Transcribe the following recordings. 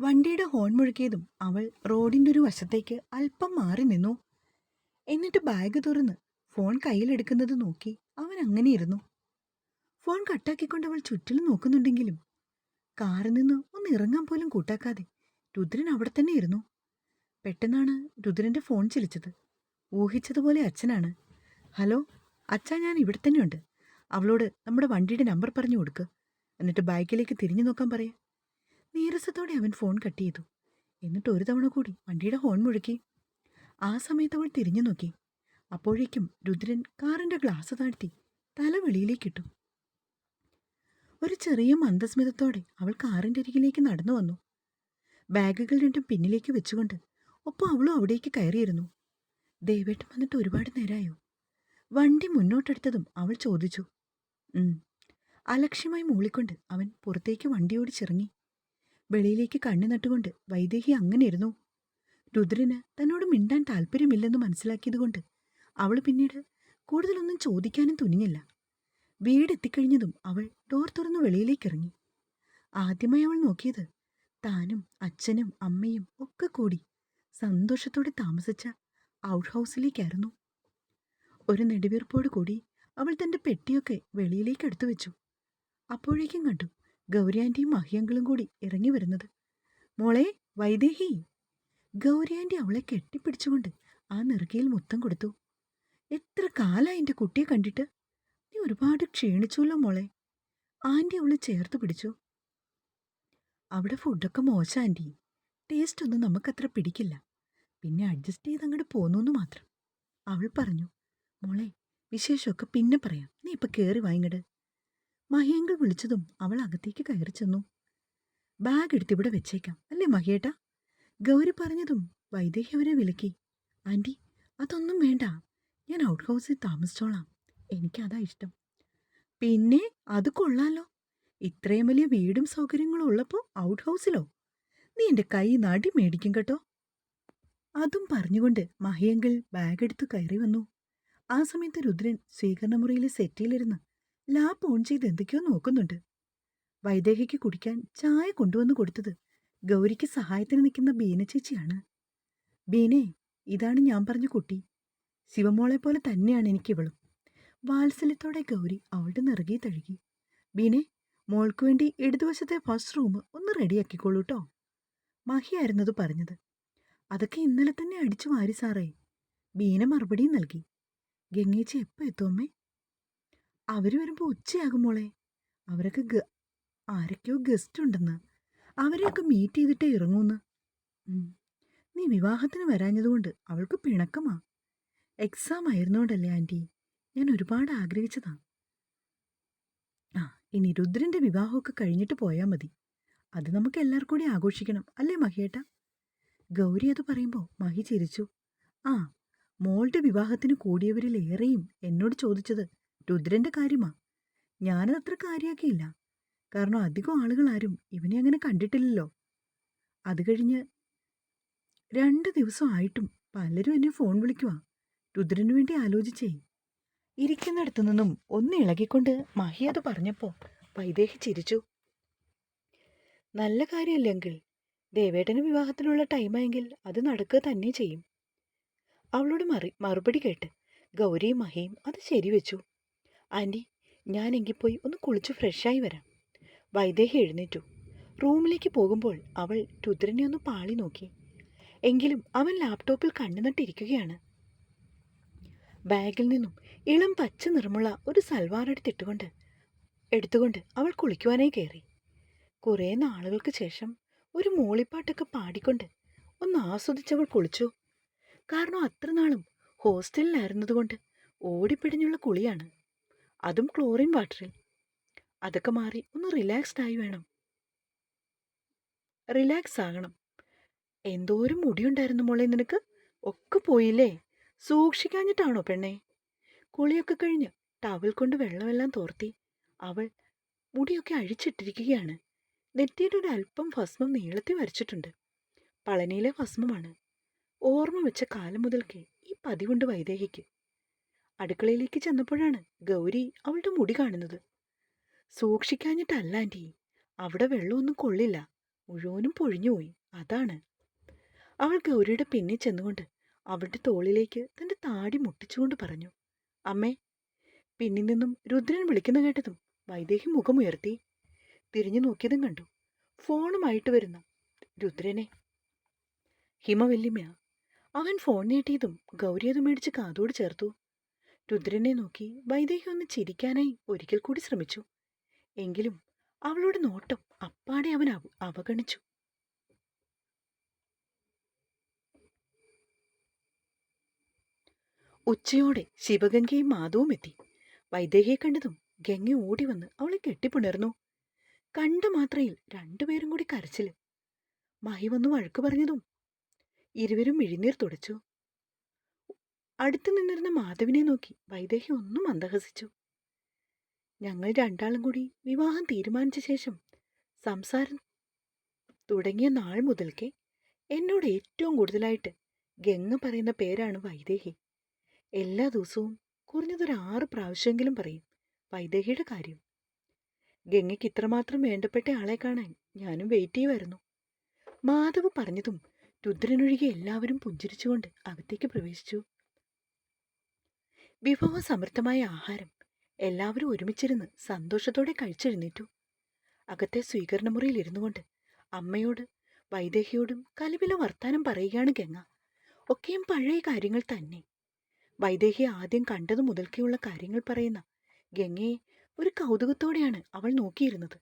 വണ്ടിയുടെ ഹോൺ മുഴുക്കിയതും അവൾ റോഡിന്റെ ഒരു വശത്തേക്ക് അല്പം മാറി നിന്നു. എന്നിട്ട് ബാഗ് തുറന്ന് ഫോൺ കയ്യിലെടുക്കുന്നത് നോക്കി അവൻ അങ്ങനെ ഇരുന്നു. ഫോൺ കട്ടാക്കിക്കൊണ്ട് അവൾ ചുറ്റിലും നോക്കുന്നുണ്ടെങ്കിലും കാറിൽ നിന്ന് ഒന്ന് ഇറങ്ങാൻ പോലും കൂട്ടാക്കാതെ രുദ്രൻ അവിടെ തന്നെ ഇരുന്നു. പെട്ടെന്നാണ് രുദ്രന്റെ ഫോൺ ചലിച്ചത് ഊഹിച്ചതുപോലെ അച്ഛനാണ്. ഹലോ അച്ഛാ ഞാൻ ഇവിടെ തന്നെയുണ്ട്. അവളോട് നമ്മുടെ വണ്ടിയുടെ നമ്പർ പറഞ്ഞു കൊടുക്ക്. എന്നിട്ട് ബാക്കിലേക്ക് തിരിഞ്ഞു നോക്കാൻ പറയാ. നീരസത്തോടെ അവൻ ഫോൺ കട്ട് ചെയ്തു. എന്നിട്ട് ഒരു തവണ കൂടി വണ്ടിയുടെ ഹോൺ മുഴക്കി. ആ സമയത്ത് അവൾ തിരിഞ്ഞു നോക്കി. അപ്പോഴേക്കും രുദ്രൻ കാറിന്റെ ഗ്ലാസ് താഴ്ത്തി തല വെളിയിലേക്കിട്ടു ഒരു ചെറിയ മന്ദസ്മിതത്തോടെ അവൾ കാറിന്റെ അരികിലേക്ക് നടന്നു വന്നു. ബാഗുകൾ രണ്ടും പിന്നിലേക്ക് വെച്ചുകൊണ്ട് ഒപ്പം അവളും അവിടേക്ക് കയറിയിരുന്നു. ദേവേട്ടൻ വന്നിട്ട് ഒരുപാട് നേരമായോ വണ്ടി മുന്നോട്ടെടുത്തതും അവൾ ചോദിച്ചു. അലക്ഷ്യമായി മൂളിക്കൊണ്ട് അവൻ പുറത്തേക്ക് വണ്ടിയോട് ഓടിച്ചിറങ്ങി വെളിയിലേക്ക് കണ്ണു നട്ടുകൊണ്ട് വൈദേഹി അങ്ങനെ ഇരുന്നു രുദ്രന് തന്നോട് മിണ്ടാൻ താല്പര്യമില്ലെന്ന് മനസ്സിലാക്കിയതുകൊണ്ട് അവൾ പിന്നീട് കൂടുതലൊന്നും ചോദിക്കാനും തുനിഞ്ഞില്ല. വീടെത്തിക്കഴിഞ്ഞതും അവൾ ഡോർ തുറന്നു വെളിയിലേക്ക് ഇറങ്ങി. ആദ്യമായി അവൾ നോക്കിയത് താനും അച്ഛനും അമ്മയും ഒക്കെ കൂടി സന്തോഷത്തോടെ താമസിച്ച ഔട്ട് ഹൗസിലേക്കായിരുന്നു ഒരു നെടുവീർപ്പോട് കൂടി അവൾ തന്റെ പെട്ടിയൊക്കെ വെളിയിലേക്ക് എടുത്തു വെച്ചു അപ്പോഴേക്കും കണ്ടു ഗൗരിയാന്റിയും മഹിയങ്കളും കൂടി ഇറങ്ങി വരുന്നത്. മോളെ വൈദേഹി. ഗൗരിയാന്റി അവളെ കെട്ടിപ്പിടിച്ചുകൊണ്ട് ആ നെറുകയിൽ മുത്തം കൊടുത്തു. എത്ര കാലായി എന്റെ കുട്ടിയെ കണ്ടിട്ട്? നീ ഒരുപാട് ക്ഷീണിച്ചുല്ലോ മോളെ. ആന്റി അവളെ ചേർത്ത് പിടിച്ചു. അവിടെ ഫുഡൊക്കെ മോശം ആന്റി. ടേസ്റ്റ് ഒന്നും നമുക്കത്ര പിടിക്കില്ല. പിന്നെ അഡ്ജസ്റ്റ് ചെയ്ത് അങ്ങോട്ട് പോന്നു മാത്രം. അവൾ പറഞ്ഞു മോളെ വിശേഷമൊക്കെ പിന്നെ പറയാം. നീ ഇപ്പൊ കേറി വാങ്ങിട് മഹിയങ്കൾ വിളിച്ചതും അവൾ അകത്തേക്ക് കയറി ചെന്നു. ബാഗ് എടുത്തിവിടെ വെച്ചേക്കാം അല്ലേ മഹിയേട്ടാ ഗൗരി പറഞ്ഞതും വൈദേഹി അവരെ വിലക്കി. ആന്റി അതൊന്നും വേണ്ട. ഞാൻ ഔട്ട് ഹൗസിൽ താമസിച്ചോളാം. എനിക്കതാ ഇഷ്ടം. പിന്നെ അത് കൊള്ളാലോ. ഇത്രയും വലിയ വീടും സൗകര്യങ്ങളും ഉള്ളപ്പോൾ ഔട്ട് ഹൗസിലോ? നീ എന്റെ കൈ നടി മേടിക്കും കേട്ടോ. അതും പറഞ്ഞുകൊണ്ട് മഹിയങ്കിൾ ബാഗ് എടുത്ത് കയറി വന്നു. ആ സമയത്ത് രുദ്രൻ സ്വീകരണമുറിയിലെ സെറ്റിയിലിരുന്ന് ലാപ്പ് ഓൺ ചെയ്ത് എന്തൊക്കെയോ നോക്കുന്നുണ്ട്. വൈദേഹിക്ക് കുടിക്കാൻ ചായ കൊണ്ടുവന്ന് കൊടുത്തത് ഗൗരിക്ക് സഹായത്തിന് നിൽക്കുന്ന ബീന ചേച്ചിയാണ്. ബീനെ ഇതാണ് ഞാൻ പറഞ്ഞ കുട്ടി. ശിവമോളെ പോലെ തന്നെയാണ് എനിക്കിവളും വാത്സല്യത്തോടെ ഗൗരി അവളുടെ നിറകെ തഴുകി. ബീനെ മോൾക്ക് വേണ്ടി ഇടതുവശത്തെ ഫസ്റ്റ് റൂം ഒന്ന് റെഡിയാക്കിക്കോളൂ കേട്ടോ മഹിയായിരുന്നത് പറഞ്ഞത്. അതൊക്കെ ഇന്നലെ തന്നെ അടിച്ചു വാരി സാറേ. ബീന മറുപടിയും നൽകി. ഗംഗേച്ചി എപ്പോൾ എത്തും അവർ വരുമ്പോൾ ഉച്ചയാകും മോളെ. അവരൊക്കെ ഗ- ആരൊക്കെയോ ഗസ്റ്റ് ഉണ്ടെന്ന്. അവരെയൊക്കെ മീറ്റ് ചെയ്തിട്ടേ ഇറങ്ങൂന്ന്. നീ വിവാഹത്തിന് വരാഞ്ഞതുകൊണ്ട് അവൾക്ക് പിണക്കമാ. എക്സാം ആയിരുന്നോണ്ടല്ലേ ആന്റി ഞാൻ ഒരുപാട് ആഗ്രഹിച്ചതാ. ആ ഇനി രുദ്രന്റെ വിവാഹമൊക്കെ കഴിഞ്ഞിട്ട് പോയാൽ മതി. അത് നമുക്ക് എല്ലാവർക്കും കൂടി ആഘോഷിക്കണം അല്ലേ മഹിയേട്ട? ഗൗരി അത് പറയുമ്പോൾ മഹി ചിരിച്ചു. ആ മോളുടെ വിവാഹത്തിന് കൂടിയവരിലേറെയും എന്നോട് ചോദിച്ചത് രുദ്രന്റെ കാര്യമാ. ഞാനതത്ര കാര്യാക്കിയില്ല. കാരണം അധികം ആളുകൾ ആരും ഇവനെ അങ്ങനെ കണ്ടിട്ടില്ലല്ലോ. അത് കഴിഞ്ഞ് രണ്ട് ദിവസമായിട്ടും പലരും എന്നെ ഫോൺ വിളിക്കുവാ. രുദ്രനു വേണ്ടി ആലോചിച്ചേ. ഇരിക്കുന്നിടത്തു നിന്നും ഒന്ന് ഇളകിക്കൊണ്ട് മഹി അത് പറഞ്ഞപ്പോ വൈദേഹി ചിരിച്ചു. നല്ല കാര്യമല്ലെങ്കിൽ ദേവേട്ടന് വിവാഹത്തിനുള്ള ടൈമായെങ്കിൽ അത് നടക്കുക തന്നെ ചെയ്യും. അവളോട് മറി മറുപടി കേട്ട് ഗൗരിയും മഹിയും അത് ശരിവെച്ചു. ആന്റി ഞാനെങ്കിൽ പോയി ഒന്ന് കുളിച്ച് ഫ്രഷായി വരാം. വൈദേഹി എഴുന്നേറ്റു. റൂമിലേക്ക് പോകുമ്പോൾ അവൾ രുദ്രനെ ഒന്ന് പാളി നോക്കി. എങ്കിലും അവൻ ലാപ്ടോപ്പിൽ കണ്ണുനട്ടിരിക്കുകയാണ്. ബാഗിൽ നിന്നും ഇളം പച്ച നിറമുള്ള ഒരു സൽവാർ എടുത്തിട്ടുകൊണ്ട് എടുത്തുകൊണ്ട് അവൾ കുളിക്കുവാനായി കയറി. കുറേ നാളുകൾക്ക് ശേഷം ഒരു മൂളിപ്പാട്ടൊക്കെ പാടിക്കൊണ്ട് ഒന്ന് ആസ്വദിച്ചവൾ കുളിച്ചു. കാരണം അത്ര നാളും ഹോസ്റ്റലിലായിരുന്നതുകൊണ്ട് ഓടിപ്പിടിഞ്ഞുള്ള കുളിയാണ്. അതും ക്ലോറിൻ വാട്ടറിൽ അതൊക്കെ മാറി ഒന്ന് റിലാക്സ്ഡ് ആയി വേണം. റിലാക്സ് ആകണം. എന്തോരം മുടിയുണ്ടായിരുന്നു മോളെ നിനക്ക്? ഒക്കെ പോയില്ലേ? സൂക്ഷിക്കാഞ്ഞിട്ടാണോ പെണ്ണെ? കുളിയൊക്കെ കഴിഞ്ഞ് ടവൽ കൊണ്ട് വെള്ളമെല്ലാം തോർത്തി അവൾ മുടിയൊക്കെ അഴിച്ചിട്ടിരിക്കുകയാണ്. നെറ്റിയുടെ ഒരു അല്പം ഭസ്മം നീളത്തി വരച്ചിട്ടുണ്ട്. പളനിയിലെ ഭസ്മമാണ്. ഓർമ്മ വെച്ച കാലം മുതൽക്കേ ഈ പതിവുണ്ട് വൈദേഹിക്ക്. അടുക്കളയിലേക്ക് ചെന്നപ്പോഴാണ് ഗൗരി അവളുടെ മുടി കാണുന്നത്. സൂക്ഷിക്കാഞ്ഞിട്ടല്ല ആന്റി അവിടെ വെള്ളമൊന്നും കൊള്ളില്ല. മുഴുവനും പൊഴിഞ്ഞുപോയി അതാണ്. അവൾ ഗൗരിയുടെ പിന്നിൽ ചെന്നുകൊണ്ട് അവളുടെ തോളിലേക്ക് തന്റെ താടി മുട്ടിച്ചുകൊണ്ട് പറഞ്ഞു. അമ്മേ പിന്നിൽ നിന്നും രുദ്രൻ വിളിക്കുന്ന കേട്ടതും വൈദേഹി മുഖമുയർത്തി തിരിഞ്ഞു നോക്കിയതും കണ്ടു. ഫോണുമായിട്ട് വരുന്ന രുദ്രനെ. ഹിമവല്യമ്മ അവൻ ഫോൺ നീട്ടിയതും ഗൗരി അത് മേടിച്ച് കാതോട് ചേർത്തു. രുദ്രനെ നോക്കി വൈദേഹി ഒന്ന് ചിരിക്കാനായി ഒരിക്കൽ കൂടി ശ്രമിച്ചു. എങ്കിലും അവളുടെ നോട്ടം അപ്പാടെ അവൻ അവ- അവഗണിച്ചു. ഉച്ചയോടെ ശിവഗംഗയും മാധവും എത്തി. വൈദേഹിയെ കണ്ടതും ഗംഗ ഓടി വന്ന് അവളെ കെട്ടിപ്പുണർന്നു. കണ്ട മാത്രയിൽ രണ്ടുപേരും കൂടി കരച്ചിൽ. മഹി വന്നു വഴക്കു പറഞ്ഞതും ഇരുവരും മിഴിനീർ തുടച്ചു. അടുത്തു നിന്നിരുന്ന മാധവിനെ നോക്കി വൈദേഹി ഒന്നും മന്ദഹസിച്ചു ഞങ്ങൾ രണ്ടാളും കൂടി വിവാഹം തീരുമാനിച്ച ശേഷം സംസാരം തുടങ്ങിയ നാൾ മുതൽക്കേ എന്നോട് ഏറ്റവും കൂടുതലായിട്ട് ഗംഗ പറയുന്ന പേരാണ് വൈദേഹി. എല്ലാ ദിവസവും കുറഞ്ഞതൊരു ആറ് പ്രാവശ്യമെങ്കിലും പറയും വൈദേഹിയുടെ കാര്യം. ഗംഗയ്ക്ക് ഇത്രമാത്രം വേണ്ടപ്പെട്ട ആളെ കാണാൻ ഞാനും വെയിറ്റ് ചെയ്യുമായിരുന്നു മാധവ് പറഞ്ഞതും രുദ്രനൊഴികെ എല്ലാവരും പുഞ്ചിരിച്ചുകൊണ്ട് അകത്തേക്ക് പ്രവേശിച്ചു. വിഭവസമൃദ്ധമായ ആഹാരം. എല്ലാവരും ഒരുമിച്ചിരുന്ന് സന്തോഷത്തോടെ കഴിച്ചെഴുന്നേറ്റു. അകത്തെ സ്വീകരണമുറിയിൽ ഇരുന്നു കൊണ്ട് അമ്മയോട് വൈദേഹിയോടും കലിവില വർത്താനം പറയുകയാണ് ഗംഗ. ഒക്കെയും പഴയ കാര്യങ്ങൾ തന്നെ. വൈദേഹി ആദ്യം കണ്ടതു മുതൽക്കേയുള്ള കാര്യങ്ങൾ പറയുന്ന ഗംഗയെ ഒരു കൗതുകത്തോടെയാണ് അവൾ നോക്കിയിരുന്നത്.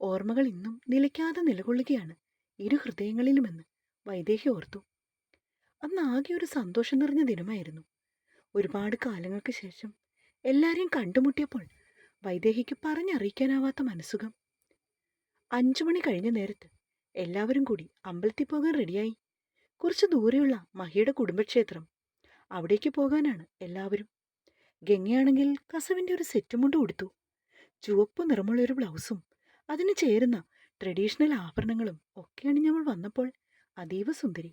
ഓർമ്മകൾ ഇന്നും നിലയ്ക്കാതെ നിലകൊള്ളുകയാണ് ഇരു ഹൃദയങ്ങളിലുമെന്ന് വൈദേഹി ഓർത്തു. അന്ന് ആകെ ഒരു സന്തോഷം നിറഞ്ഞ ദിനമായിരുന്നു. ഒരുപാട് കാലങ്ങൾക്ക് ശേഷം എല്ലാരെയും കണ്ടുമുട്ടിയപ്പോൾ വൈദേഹിക്ക് പറഞ്ഞറിയിക്കാനാവാത്ത മനസ്സുഖം. അഞ്ചു മണി കഴിഞ്ഞ നേരത്ത് എല്ലാവരും കൂടി അമ്പലത്തിൽ പോകാൻ റെഡിയായി. കുറച്ച് ദൂരെയുള്ള മഹിയുടെ കുടുംബക്ഷേത്രം. അവിടേക്ക് പോകാനാണ് എല്ലാവരും. ഗംഗയാണെങ്കിൽ കസവിന്റെ ഒരു സെറ്റും കൊണ്ട് കൊടുത്തു ചുവപ്പ് നിറമുള്ള ഒരു ബ്ലൗസും അതിന് ചേരുന്ന ട്രഡീഷണൽ ആഭരണങ്ങളും ഒക്കെയാണ് അണിഞ്ഞവൾ വന്നപ്പോൾ അതീവ സുന്ദരി.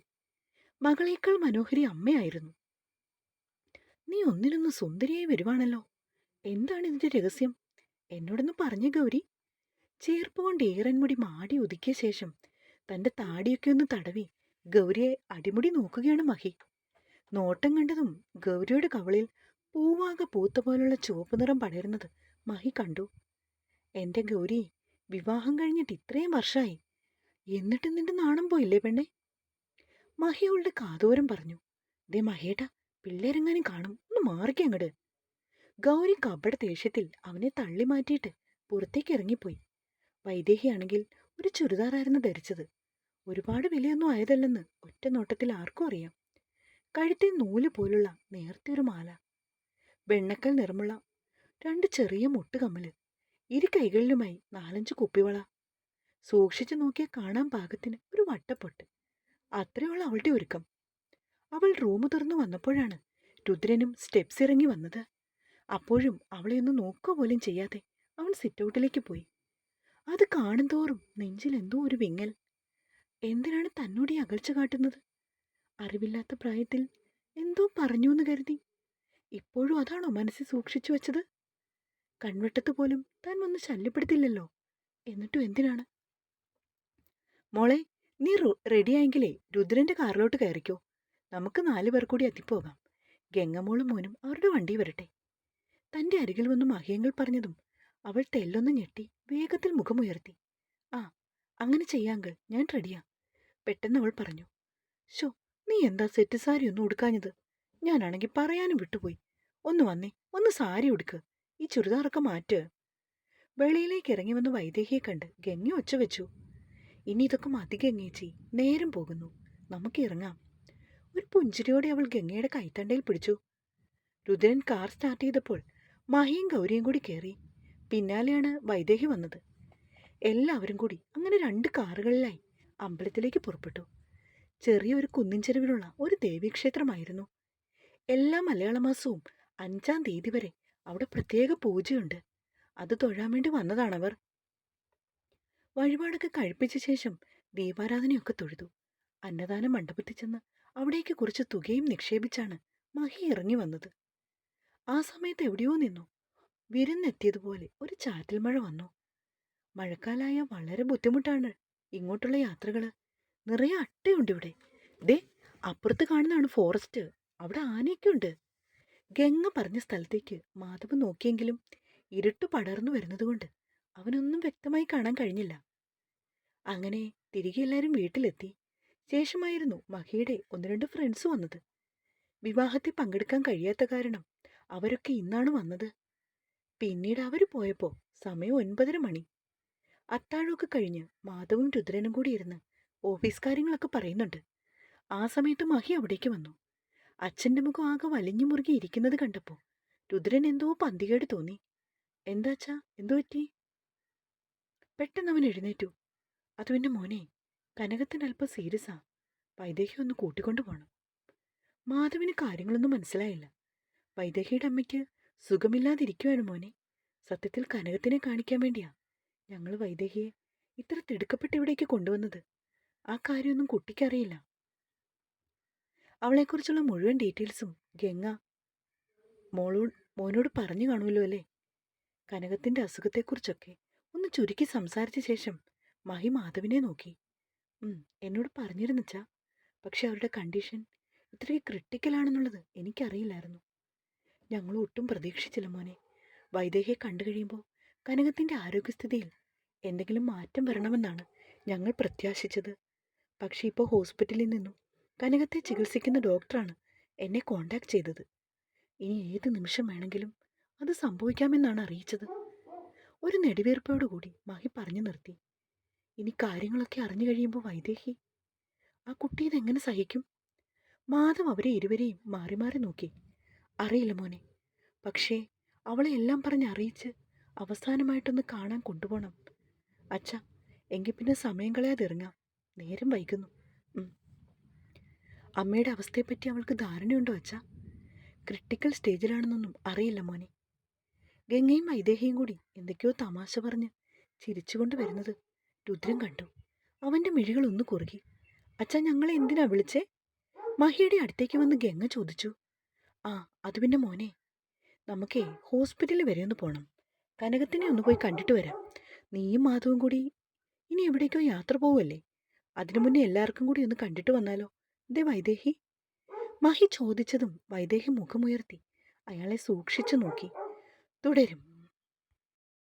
മകളേക്കാൾ മനോഹരി അമ്മയായിരുന്നു. നീ ഒന്നിനൊന്ന് സുന്ദരിയായി വരുവാണല്ലോ. എന്താണ് ഇതിന്റെ രഹസ്യം? എന്നോടൊന്ന് പറഞ്ഞു ഗൗരി. ചേർപ്പ് കൊണ്ട് ഏറൻമുടി മാടി ഒതുക്കിയ ശേഷം തന്റെ താടിയൊക്കെ ഒന്ന് തടവി ഗൗരിയെ അടിമുടി നോക്കുകയാണ് മഹി. നോട്ടം കണ്ടതും ഗൗരിയുടെ കവളിൽ പൂവാക പൂത്ത പോലുള്ള ചുവപ്പ് നിറം പടരുന്നത് മഹി കണ്ടു. എന്റെ ഗൗരി വിവാഹം കഴിഞ്ഞിട്ട് ഇത്രയും വർഷമായി എന്നിട്ട് നിന്റെ നാണം പോയില്ലേ പെണ്ണെ? മഹി അവളുടെ കാതോരം പറഞ്ഞു. ദേ മഹിയേട്ടാ പിള്ളേരെങ്ങാനും കാണും. ഒന്ന് മാറിക്ക അങ്ങട്. ഗൗരി കപട ദേഷ്യത്തിൽ അവനെ തള്ളി മാറ്റിയിട്ട് പുറത്തേക്ക് ഇറങ്ങിപ്പോയി. വൈദേഹിയാണെങ്കിൽ ഒരു ചുരിദാറായിരുന്നു ധരിച്ചത്. ഒരുപാട് വിലയൊന്നും ആയതല്ലെന്ന് ഒറ്റ നോട്ടത്തിൽ ആർക്കും അറിയാം. കഴുത്തിൽ നൂൽ പോലുള്ള നേർത്തിയൊരു മാല. വെണ്ണക്കൽ നിറമുള്ള രണ്ട് ചെറിയ മുട്ടുകമ്മൽ ഇരു കൈകളിലുമായി നാലഞ്ച് കുപ്പിവള. സൂക്ഷിച്ചു നോക്കിയാൽ കാണാൻ പാകത്തിന് ഒരു വട്ടപ്പൊട്ട്. അത്രയുള്ള അവളുടെ ഒരുക്കം. അവൾ റൂം തുറന്നു വന്നപ്പോഴാണ് രുദ്രനും സ്റ്റെപ്സ് ഇറങ്ങി വന്നത്. അപ്പോഴും അവളെ ഒന്ന് നോക്കുക പോലും ചെയ്യാതെ അവൻ സിറ്റൗട്ടിലേക്ക് പോയി. അത് കാണുന്തോറും നെഞ്ചിൽ എന്തോ ഒരു വിങ്ങൽ. എന്തിനാണ് തന്നോട് അകൽച്ച കാട്ടുന്നത്? അറിവില്ലാത്ത പ്രായത്തിൽ എന്തോ പറഞ്ഞു എന്ന് കരുതി. ഇപ്പോഴും അതാണോ മനസ്സിൽ സൂക്ഷിച്ചു വെച്ചത്? കൺവെട്ടത്ത് പോലും താൻ വന്ന് ശല്യപ്പെടുത്തില്ലല്ലോ. എന്നിട്ടും എന്തിനാണ്? മോളെ നീ റെഡിയായെങ്കിലേ രുദ്രന്റെ കാറിലോട്ട് കയറിക്കോ. നമുക്ക് നാലു പേർ കൂടി എത്തിപ്പോകാം. ഗംഗമോളും മോനും അവരുടെ വണ്ടി വരട്ടെ. തന്റെ അരികിൽ വന്ന് മഹിയങ്ങൾ പറഞ്ഞതും അവൾ തെല്ലൊന്ന് ഞെട്ടി വേഗത്തിൽ മുഖമുയർത്തി. ആ അങ്ങനെ ചെയ്യാങ്കൾ ഞാൻ റെഡിയാ. പെട്ടെന്ന് അവൾ പറഞ്ഞു. ഷോ നീ എന്താ സെറ്റ് സാരി ഒന്നും ഉടുക്കാഞ്ഞത്? ഞാനാണെങ്കിൽ പറയാനും വിട്ടുപോയി. ഒന്ന് വന്നേ ഒന്ന് സാരി ഉടുക്ക്. ഈ ചുരിദാറൊക്കെ മാറ്റ്. വെളിയിലേക്ക് ഇറങ്ങി വന്ന് വൈദേഹിയെ കണ്ട് ഗംഗ ഒച്ച വെച്ചു. ഇനി ഇതൊക്കെ മതി ഗംഗേച്ചി നേരം പോകുന്നു. നമുക്ക് ഇറങ്ങാം. ഒരു പുഞ്ചിരിയോടെ അവൾ ഗംഗയുടെ കൈത്തണ്ടയിൽ പിടിച്ചു. രുദ്രൻ കാർ സ്റ്റാർട്ട് ചെയ്തപ്പോൾ മഹിയും ഗൗരിയും കൂടി കയറി പിന്നാലെയാണ് വൈദേഹി വന്നത്. എല്ലാവരും കൂടി അങ്ങനെ രണ്ട് കാറുകളിലായി അമ്പലത്തിലേക്ക് പുറപ്പെട്ടു. ചെറിയൊരു കുന്നിൻ ചെരുവിലുള്ള ഒരു ദേവീക്ഷേത്രമായിരുന്നു. എല്ലാ മലയാള മാസവും അഞ്ചാം തീയതി വരെ അവിടെ പ്രത്യേക പൂജയുണ്ട്. അത് തൊഴാൻ വേണ്ടി വന്നതാണവർ. വഴിപാടൊക്കെ കഴിപ്പിച്ച ശേഷം ദീപാരാധനയൊക്കെ തൊഴുതു. അന്നദാനം മണ്ഡപത്തിൽ ചെന്ന് അവിടേക്ക് കുറച്ച് തുകയും നിക്ഷേപിച്ചാണ് മഹി ഇറങ്ങി വന്നത്. ആ സമയത്ത് എവിടെയോ നിന്നു. വിരുന്നെത്തിയതുപോലെ ഒരു ചാറ്റൽ മഴ വന്നു. മഴക്കാലായ വളരെ ബുദ്ധിമുട്ടാണ് ഇങ്ങോട്ടുള്ള യാത്രകൾ നിറയെ അട്ടയുണ്ട് ഇവിടെ. ദേ അപ്പുറത്ത് കാണുന്നതാണ് ഫോറസ്റ്റ്. അവിടെ ആനയൊക്കെയുണ്ട്. ഗംഗ പറഞ്ഞ സ്ഥലത്തേക്ക് മാധവ് നോക്കിയെങ്കിലും ഇരുട്ട് പടർന്നു വരുന്നതുകൊണ്ട് അവനൊന്നും വ്യക്തമായി കാണാൻ കഴിഞ്ഞില്ല. അങ്ങനെ തിരികെ എല്ലാവരും വീട്ടിലെത്തി. ശേഷമായിരുന്നു മഹിയുടെ ഒന്ന് രണ്ട് ഫ്രണ്ട്സ് വന്നത്. വിവാഹത്തിൽ പങ്കെടുക്കാൻ കഴിയാത്ത കാരണം അവരൊക്കെ ഇന്നാണ് വന്നത്. പിന്നീട് അവർ പോയപ്പോൾ സമയം ഒൻപതര മണി. അത്താഴമൊക്കെ കഴിഞ്ഞ് മാധവും രുദ്രനും കൂടി ഇരുന്ന് ഓഫീസ് കാര്യങ്ങളൊക്കെ പറയുന്നുണ്ട്. ആ സമയത്ത് മഹി അവിടേക്ക് വന്നു. അച്ഛന്റെ മുഖം ആകെ വലിഞ്ഞു മുറുകി ഇരിക്കുന്നത് കണ്ടപ്പോൾ രുദ്രൻ എന്തോ പന്തികേട് തോന്നി. എന്താച്ചാ എന്തോ പറ്റി? പെട്ടെന്ന് അവൻ എഴുന്നേറ്റു. അത് പിന്നെ മോനെ? കനകത്തിന് അല്പം സീരിയസാ വൈദേഹി ഒന്ന് കൂട്ടിക്കൊണ്ടു പോകണം മാധവിന് കാര്യങ്ങളൊന്നും മനസ്സിലായില്ല. വൈദേഹിയുടെ അമ്മയ്ക്ക് സുഖമില്ലാതിരിക്കുവാണ് മോനെ. സത്യത്തിൽ കനകത്തിനെ കാണിക്കാൻ വേണ്ടിയാ ഞങ്ങൾ വൈദേഹിയെ ഇത്ര തിടുക്കപ്പെട്ട് ഇവിടേക്ക് കൊണ്ടുവന്നത്. ആ കാര്യമൊന്നും കുട്ടിക്കറിയില്ല അവളെക്കുറിച്ചുള്ള മുഴുവൻ ഡീറ്റെയിൽസും ഗംഗ മോളോട് മോനോട് പറഞ്ഞു കാണുമല്ലോ അല്ലേ? കനകത്തിന്റെ അസുഖത്തെക്കുറിച്ചൊക്കെ ഒന്ന് ചുരുക്കി സംസാരിച്ച ശേഷം മഹി മാധവിനെ നോക്കി. "ഉം, എന്നോട് പറഞ്ഞിരുന്നച്ചാ പക്ഷെ അവരുടെ കണ്ടീഷൻ ഇത്രയും ക്രിട്ടിക്കലാണെന്നുള്ളത് എനിക്കറിയില്ലായിരുന്നു. ഞങ്ങൾ ഒട്ടും പ്രതീക്ഷിച്ചില്ല മോനെ. വൈദേഹിയെ കണ്ടു കഴിയുമ്പോൾ കനകത്തിന്റെ ആരോഗ്യസ്ഥിതിയിൽ എന്തെങ്കിലും മാറ്റം വരണമെന്നാണ് ഞങ്ങൾ പ്രത്യാശിച്ചത്. പക്ഷേ ഇപ്പോൾ ഹോസ്പിറ്റലിൽ നിന്നും കനകത്തെ ചികിത്സിക്കുന്ന ഡോക്ടറാണ് എന്നെ കോണ്ടാക്ട് ചെയ്തത്. ഇനി ഏത് നിമിഷം വേണമെങ്കിലും അത് സംഭവിക്കാമെന്നാണ് അറിയിച്ചത്. ഒരു നെടുവീർപ്പോടുകൂടി മഹി പറഞ്ഞു നിർത്തി. ഇനി കാര്യങ്ങളൊക്കെ അറിഞ്ഞു കഴിയുമ്പോൾ വൈദേഹി. ആ കുട്ടി ഇതെങ്ങനെ സഹിക്കും? മാധവ് അവരെ ഇരുവരെയും മാറി മാറി നോക്കി. അറിയില്ല മോനെ. പക്ഷേ അവളെ എല്ലാം പറഞ്ഞ് അറിയിച്ച് അവസാനമായിട്ടൊന്ന് കാണാൻ കൊണ്ടുപോകണം അച്ഛ എങ്കിൽ പിന്നെ സമയം കളയാതെ ഇറങ്ങാം. നേരം വൈകുന്നു. അമ്മയുടെ അവസ്ഥയെപ്പറ്റി അവൾക്ക് ധാരണയുണ്ടോ അച്ഛ? ക്രിട്ടിക്കൽ സ്റ്റേജിലാണെന്നൊന്നും അറിയില്ല മോനെ. ഗംഗയും വൈദേഹിയും കൂടി എന്തൊക്കെയോ തമാശ പറഞ്ഞ് ചിരിച്ചുകൊണ്ട് വരുന്നത് രുദ്രൻ കണ്ടു. അവന്റെ മിഴികൾ ഒന്ന് കുറുകി. അച്ഛാ ഞങ്ങളെ എന്തിനാ വിളിച്ചേ? മഹിയുടെ അടുത്തേക്ക് വന്ന് ഗംഗ ചോദിച്ചു. ആ അത് പിന്നെ മോനെ. നമുക്കേ ഹോസ്പിറ്റലിൽ വരെ ഒന്ന് പോകണം കനകത്തിനെ ഒന്ന് പോയി കണ്ടിട്ട് വരാം. നീയും മാധവും കൂടി ഇനി എവിടേക്കോ യാത്ര പോവല്ലേ അതിനു മുന്നേ എല്ലാവർക്കും കൂടി ഒന്ന് കണ്ടിട്ട് വന്നാലോ? ദേ വൈദേഹി. മഹി ചോദിച്ചതും വൈദേഹി മുഖമുയർത്തി. അയാളെ സൂക്ഷിച്ചു നോക്കി. തുടരും.